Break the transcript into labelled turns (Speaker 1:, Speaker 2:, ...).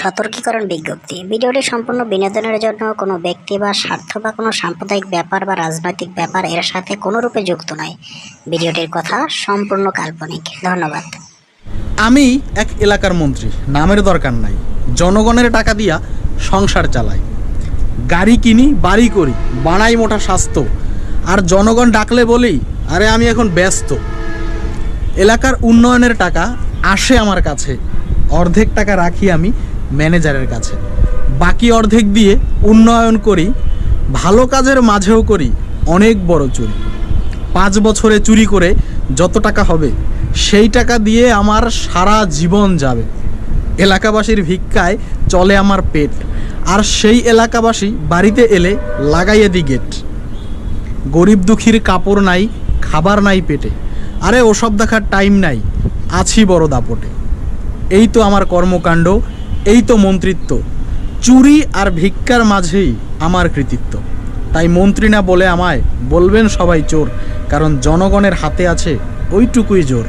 Speaker 1: সতর্কীকরণ বিজ্ঞপ্তি। ভিডিওটি সম্পূর্ণ বিনোদনের জন্য কোনো ব্যক্তি বা স্বার্থ বা কোনো সাম্প্রদায়িক ব্যাপার বা রাজনৈতিক ব্যাপার এর সাথে কোনোরূপে যুক্ত নয়। ভিডিওটির কথা সম্পূর্ণ কাল্পনিক। ধন্যবাদ।
Speaker 2: আমি এক এলাকার মন্ত্রী, নামের দরকার নাই। জনগণের টাকা দিয়া সংসার চালাই। গাড়ি কিনি, বাড়ি করি, বানাই মোটা স্বাস্থ্য। আর জনগণ ডাকলে বলি, আরে আমি এখন ব্যস্ত। এলাকার উন্নয়নের টাকা আসে আমার কাছে। অর্ধেক টাকা রাখি আমি ম্যানেজারের কাছে। বাকি অর্ধেক দিয়ে উন্নয়ন করি, ভালো কাজের মাঝেও করি অনেক বড় চুরি। পাঁচ বছরে চুরি করে যত টাকা হবে, সেই টাকা দিয়ে আমার সারা জীবন যাবে। এলাকাবাসীর ভিক্ষায় চলে আমার পেট, আর সেই এলাকাবাসী বাড়িতে এলে লাগাইয়ে দি গেট। গরিব দুঃখীর কাপড় নাই, খাবার নাই পেটে, আরে ওসব দেখার টাইম নাই, আছি বড় দাপটে। এই তো আমার কর্মকাণ্ড এই তো মন্ত্রিত্ব। চুরি আর ভিক্ষার মাঝেই আমার কৃতিত্ব। তাই মন্ত্রী না বলে আমায় বলবেন সবাই চোর, কারণ জনগণের হাতে আছে ওইটুকুই জোর।